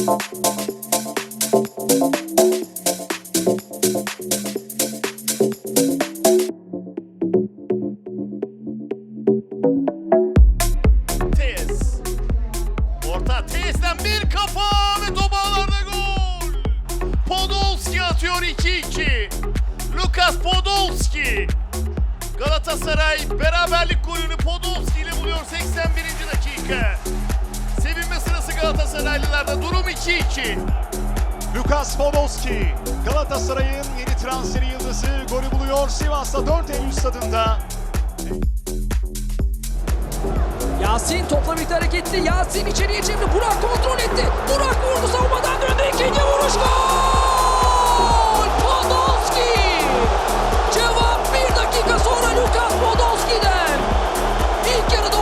Tez. Orta Tez'den bir kafa ve top ağlarda gol. Podolski atıyor 2-2. Lukas Podolski. Galatasaray beraberlik golünü Podolski ile buluyor 81. dakika. Sevinme sırası Galatasaraylılarda durum 2-2. Lukas Podolski, Galatasaray'ın yeni transferi yıldızı golü buluyor Sivas'ta 4 Eylül stadında. Yasin topla birlikte hareketli. Yasin içeriye çevirdi. Burak kontrol etti. Burak vurdu savunmadan döndü. İkinci vuruş gol! Podolski! Cevap bir dakika sonra Lukas Podolski'den. İlk yarıda.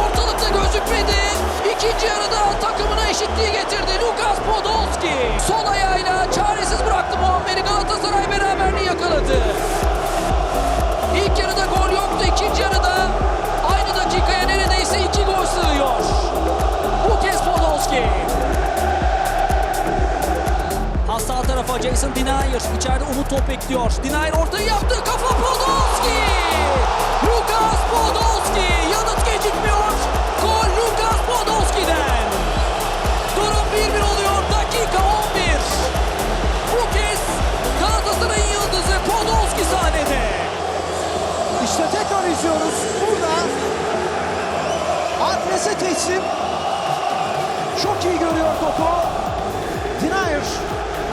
İkinci yarıda takımına eşitliği getirdi Lukas Podolski. Sol ayağıyla çaresiz bıraktı Muammer'i Galatasaray beraberliği yakaladı. İlk yarıda gol yoktu. İkinci yarıda aynı dakikaya neredeyse iki gol sığıyor. Bu kez Podolski. Pas sağ tarafa Jason Denier. İçeride Umut top bekliyor. Denier ortayı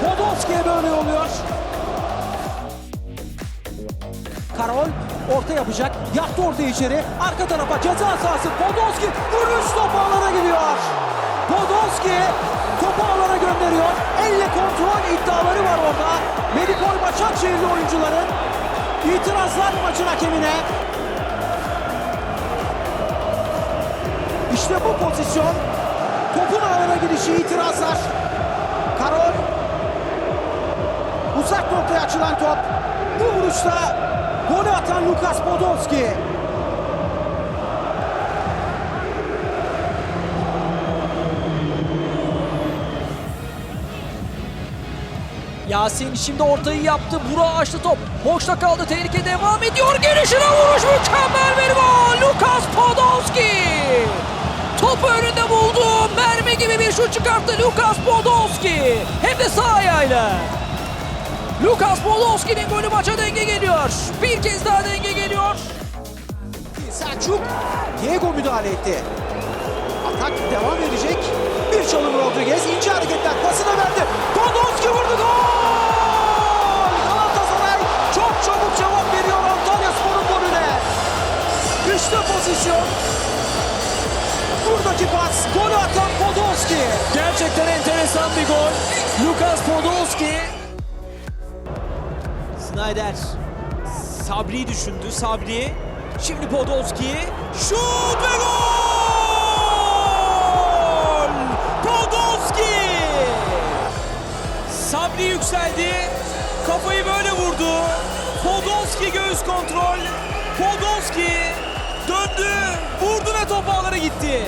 Podolski'ye böyle oluyor. Karol orta yapacak. Yaktı orta içeri. Arka tarafa ceza sahası. Podolski vuruş topu alana gidiyor. Podolski topu alana gönderiyor. Elle kontrol iddiaları var orada. Medikol Başakşehirli oyuncuların itirazlar maçın hakemine. İşte bu pozisyon. Topun alana gidişi itirazlar. Karol. Noktaya açılan top. Bu vuruşta golü atan Lukas Podolski. Yasin şimdi ortayı yaptı. Burak açtı top. Boşta kaldı. Tehlike devam ediyor. Gelişine vuruş. Mükemmel bir gol. Lukas Podolski. Topu önünde buldu. Mermi gibi bir şut çıkarttı Lukas Podolski. Hem de sağ ayağıyla. Lukas Podolski'nin golü maça denge geliyor. Bir kez daha denge geliyor. Selçuk. Diego müdahale etti. Atak devam edecek. Bir çalım Rodriguez. ince hareketler pasına verdi. Podolski vurdu. Gol! Galatasaray çok çabuk cevap veriyor Antalya Spor'un golüne. İşte pozisyon. Buradaki Snyder. Sabri düşündü. Sabri. Şimdi Podolski. Şut ve gol! Podolski! Sabri yükseldi. Kafayı böyle vurdu. Podolski göğüs kontrol. Podolski döndü. Vurdu ve top ağlara gitti.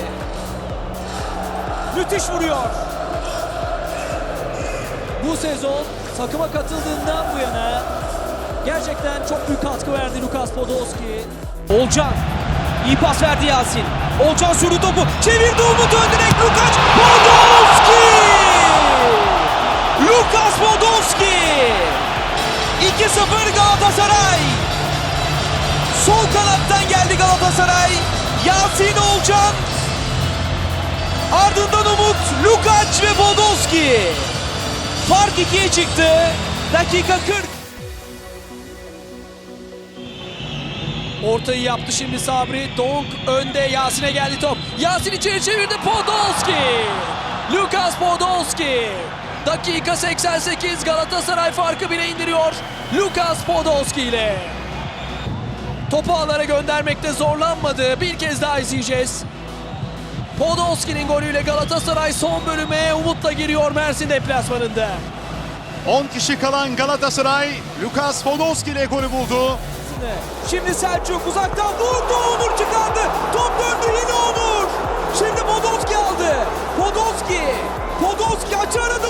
Müthiş vuruyor. Bu sezon takıma katıldığından bu yana gerçekten çok büyük katkı verdi Lukas Podolski. Olcan iyi pas verdi Yasin. Olcan sürdü topu. Çevirdi Umut Öndirek. Lukas Podolski! Lukas Podolski! 2-0 Galatasaray. Sol kanattan geldi Galatasaray. Yasin Olcan Ardından Umut, Lukac ve Podolski. Fark ikiye çıktı. Dakika 40. Ortayı yaptı şimdi Sabri. Donk önde Yasin'e geldi top. Yasin içeri çevirdi Podolski. Lukas Podolski. Dakika 88 Galatasaray farkı bile indiriyor. Lukas Podolski ile. Topu ağlara göndermekte zorlanmadı. Bir kez daha izleyeceğiz. Podolski'nin golüyle Galatasaray son bölüme umutla giriyor Mersin deplasmanında. 10 kişi kalan Galatasaray, Lukas Podolski ile golü buldu. Şimdi Selçuk uzaktan vurdu Onur çıkardı. Top döndü yine Onur. Şimdi Podolski aldı. Podolski. Podolski açı aradı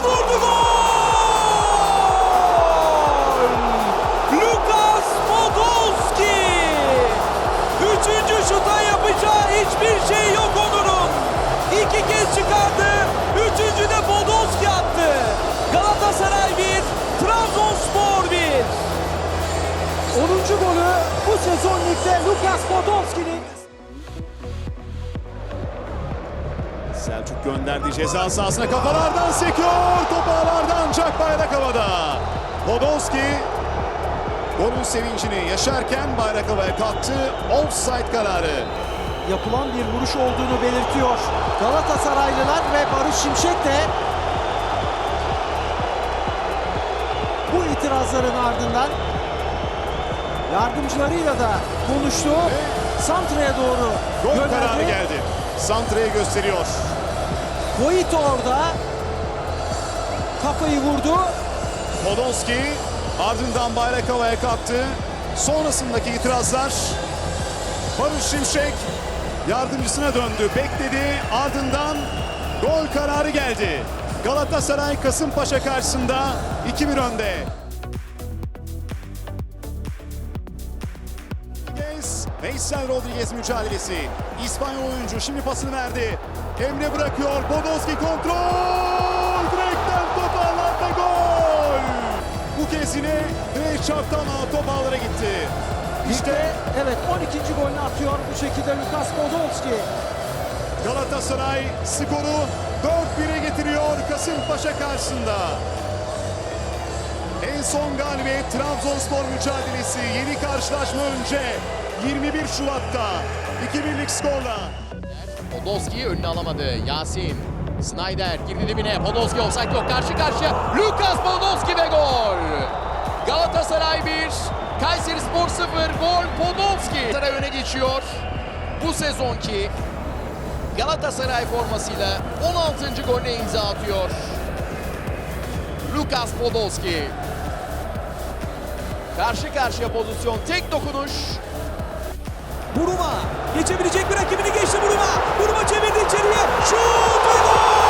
sezon ligde Lukas Podolski'nin Selçuk gönderdi ceza sahasına kafalardan sekiyor. Top ağlarda ancak bayrak havada. Podolski golün sevincini yaşarken bayrak havaya kalktı. Offside kararı. yapılan bir vuruş olduğunu belirtiyor. Galatasaraylılar ve Barış Şimşek de bu itirazların ardından yardımcılarıyla da konuştu. Santra'ya doğru Gol gönderdi. kararı geldi. Santra'yı gösteriyor. Voit orada kafayı vurdu. Podolski ardından bayrak havaya kalktı. Sonrasındaki itirazlar Barış Şimşek yardımcısına döndü. Bekledi. Ardından gol kararı geldi. Galatasaray Kasımpaşa karşısında 2-1 önde. Veysel Rodriguez mücadelesi. İspanyol oyuncu şimdi pasını verdi. Emre bırakıyor. Podolski kontrol. Direkten top ağlarda gol. Bu kez yine direkt çarptı ama top ağlara gitti. İşte İşte evet 12. golünü atıyor bu şekilde Lukas Podolski. Galatasaray skoru 4-1'e getiriyor Kasımpaşa karşısında. En son galibiyet Trabzonspor mücadelesi. Yeni karşılaşma önce 21 Şubat'ta 2-1'lik skorla. Podolski önüne alamadı. Yasin. Snyder girdi dibine. Podolski offside yok. Karşı karşıya. Lukas Podolski ve gol. Galatasaray 1. Kayseri Spor 0. Gol Podolski. Galatasaray öne geçiyor. Bu sezonki Galatasaray formasıyla 16. golüne imza atıyor. Lukas Podolski. Karşı karşıya pozisyon. Tek dokunuş. Buruma geçebilecek bir rakibini geçti Buruma. Buruma çevirdi içeriye. Şut ve gol!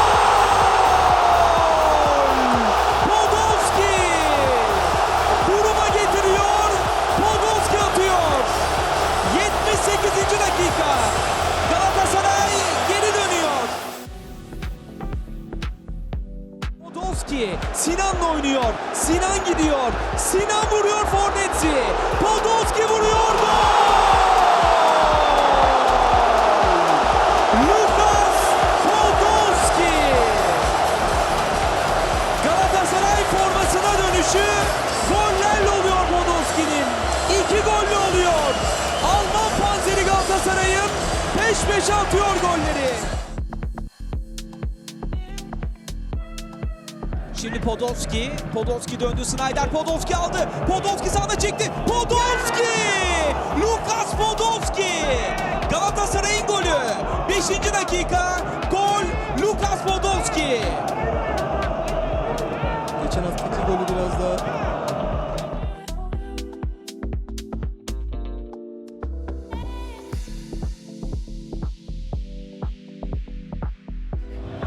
Şimdi Podolski, Podolski döndü, Snyder Podolski aldı. Podolski sağda çekti. Podolski! Lukas Podolski! Galatasaray'ın golü. 5. dakika gol Lukas Podolski. Geçen haftaki golü biraz daha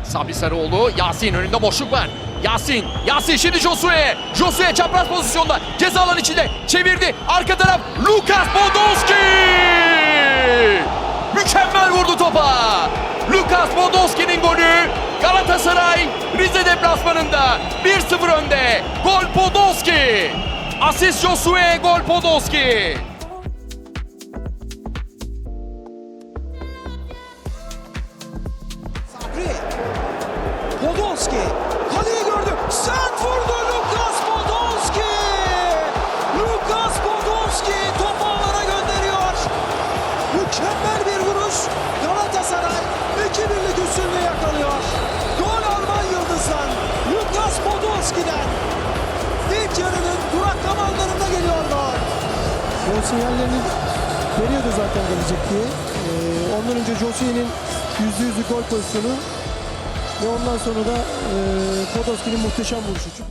Sabri Sarıoğlu, Yasin önünde boşluk var. Yasin, Yasin şimdi Josue. Josue çapraz pozisyonda. Ceza içinde. Çevirdi. Arka taraf Lukas Podolski! Mükemmel vurdu topa. Lukas Podolski'nin golü. Galatasaray Rize deplasmanında 1-0 önde. Gol Podolski. Asist Josue, gol Podolski. Veriyordu zaten gelecek diye. Ee, ondan önce Josie'nin yüzde yüzlük gol pozisyonu ve ondan sonra da e, Podolski'nin muhteşem vuruşu.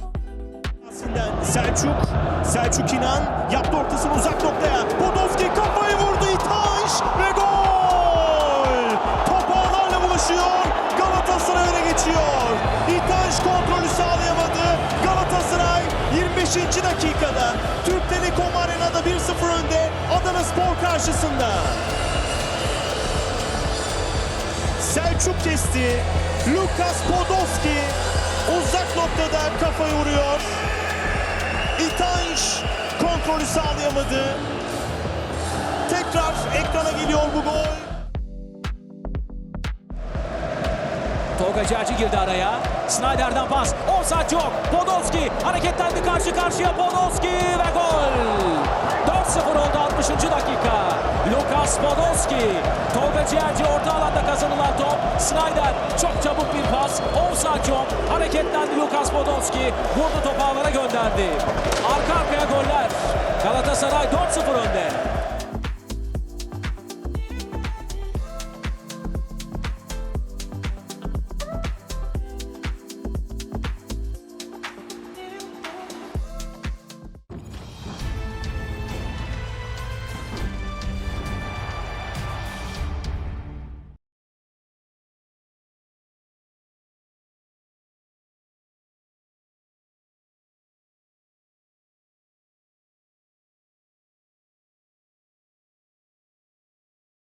Aslında Selçuk, Selçuk İnan yaptı ortasını uzak noktaya. Podolski kafayı vurdu İtaş ve gol! Top ağlarla buluşuyor. Galatasaray öne geçiyor. İtaş kontrolü sağlayamadı. Galatasaray 25. dakikada Türk Telekom Arena'da 1-0 önde Adana Spor karşısında. Selçuk kesti. Lukas Podolski uzak noktada kafayı vuruyor. İtanş kontrolü sağlayamadı. tekrar ekrana geliyor bu gol. Tolga Ciğerci girdi araya. Snyder'den pas. Offside yok. Podolski hareketlendi karşı karşıya. Podolski ve gol. 4-0 oldu 60. dakika. Lukas Podolski. Tolga Ciğerci orta alanda kazanılan top. Snyder çok çabuk bir pas. Offside yok. Hareketlendi Lukas Podolski. Vurdu topu gönderdi. Arka arkaya goller. Galatasaray 4-0 önde.